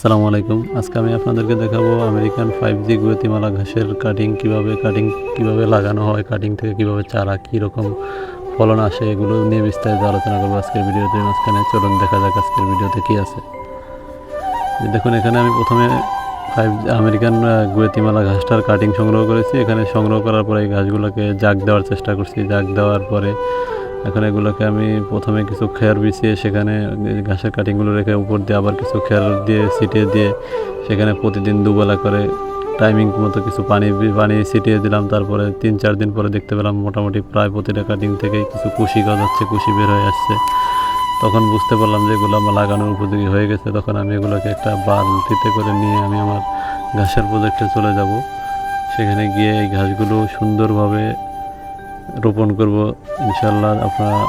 আসসালামু আলাইকুম। আজকে আমি আপনাদেরকে দেখাবো আমেরিকান ফাইভ জি গুয়াতিমালা ঘাসের কাটিং কীভাবে কাটিং কীভাবে লাগানো হয় কাটিং থেকে কীভাবে চারা কী রকম ফলন আসে, এগুলো নিয়ে বিস্তারিত আলোচনা করব আজকের ভিডিওতে। মাঝখানে চলুন, দেখা যাক আজকের ভিডিওতে কী আছে। দেখুন, এখানে আমি প্রথমে ফাইভ আমেরিকান গুয়াতিমালা ঘাসটার কাটিং সংগ্রহ করেছি। এখানে সংগ্রহ করার পরে এই ঘাসগুলোকে জাগ দেওয়ার চেষ্টা করছি। জাগ দেওয়ার পরে এখন এগুলোকে আমি প্রথমে কিছু খেয়ার বিছিয়ে সেখানে ঘাসের কাটিংগুলো রেখে উপর দিয়ে আবার কিছু খেয়ার দিয়ে ছিটিয়ে দিয়ে সেখানে প্রতিদিন দুবেলা করে টাইমিং মতো কিছু পানি পানি ছিটিয়ে দিলাম। তারপরে তিন চার দিন পরে দেখতে পেলাম মোটামুটি প্রায় প্রতিটা কাটিং থেকেই কিছু কুশি গজাচ্ছে কুশি বের হয়ে আসছে। তখন বুঝতে পারলাম যে এগুলো আমার লাগানোর উপযোগী হয়ে গেছে। তখন আমি এগুলোকে একটা বালতিতে করে নিয়ে আমি আমার ঘাসের প্রজেক্টে চলে যাব। সেখানে গিয়ে এই ঘাসগুলো সুন্দরভাবে রোপণ করব ইনশাল্লাহ আপনারা,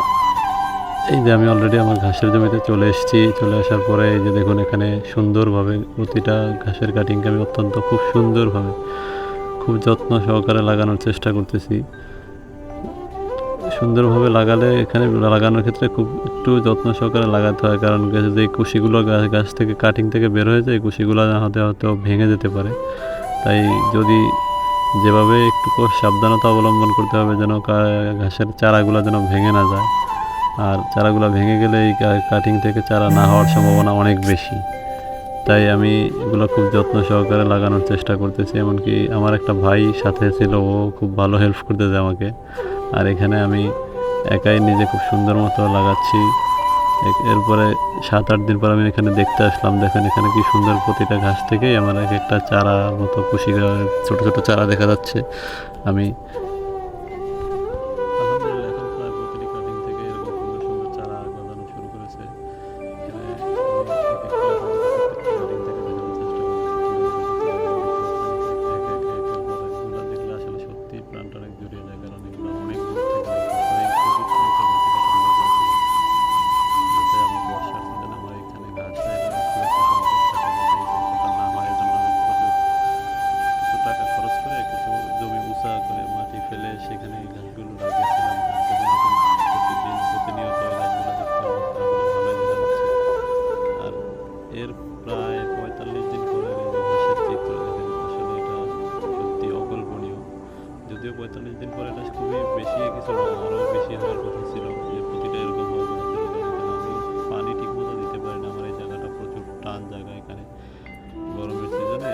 এই যে আমি অলরেডি আমার ঘাসের জমিতে চলে এসেছি, চলে আসার পরে এই যে দেখুন এখানে সুন্দরভাবে প্রতিটা ঘাসের কাটিংকে আমি অত্যন্ত খুব সুন্দরভাবে, খুব যত্ন সহকারে লাগানোর চেষ্টা করতেছি। সুন্দরভাবে লাগালে এখানে লাগানোর ক্ষেত্রে খুব একটু যত্ন সহকারে লাগাতে হয়, কারণ যে কুশিগুলো গাছ গাছ থেকে কাটিং থেকে বের হয়ে যায় কুশিগুলো হতে হয়তো ভেঙে যেতে পারে। তাই যদি যেভাবে একটু সাবধানতা অবলম্বন করতে হবে যেন ঘাসের চারাগুলো যেন ভেঙে না যায়। আর চারাগুলো ভেঙে গেলে এই কাটিং থেকে চারা না হওয়ার সম্ভাবনা অনেক বেশি। তাই আমি এগুলো খুব যত্ন সহকারে লাগানোর চেষ্টা করতেছি। এমনকি আমার একটা ভাই সাথে ছিল, ও খুব ভালো হেল্প করতেছে আমাকে। আর এখানে আমি একাই নিজে খুব সুন্দর মতো লাগাচ্ছি। এরপরে সাত, আট দিন পর আমি এখানে দেখতে আসলাম, দেখেন এখানে কি সুন্দর প্রতিটা ঘাস থেকে আমার এক একটা চারা মতো কুশি ছোট ছোট চারা দেখা যাচ্ছে। আমি পঁয়তাল্লিশ দিন পরে এটা খুবই বেশি কিছু আরও বেশি হওয়ার কথা ছিল। যে প্রতিটা এরকম হওয়ার কথা ছিল আমি পানি ঠিক মতো দিতে পারি না। আমার এই জায়গাটা প্রচুর টান জায়গা এখানে। গরমের সিজনে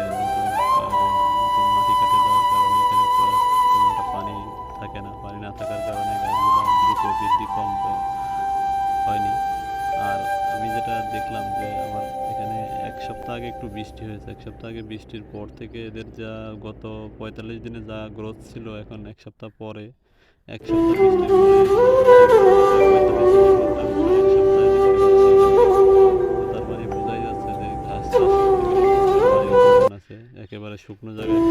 আগে একটু বৃষ্টি হয়েছে, এক সপ্তাহ আগে বৃষ্টির পর থেকে এদের যা গত পঁয়তাল্লিশ দিনে যা গ্রোথ ছিল, এখন এক সপ্তাহ পরে, এক সপ্তাহ বৃষ্টির মানে একেবারে শুকনো জায়গায়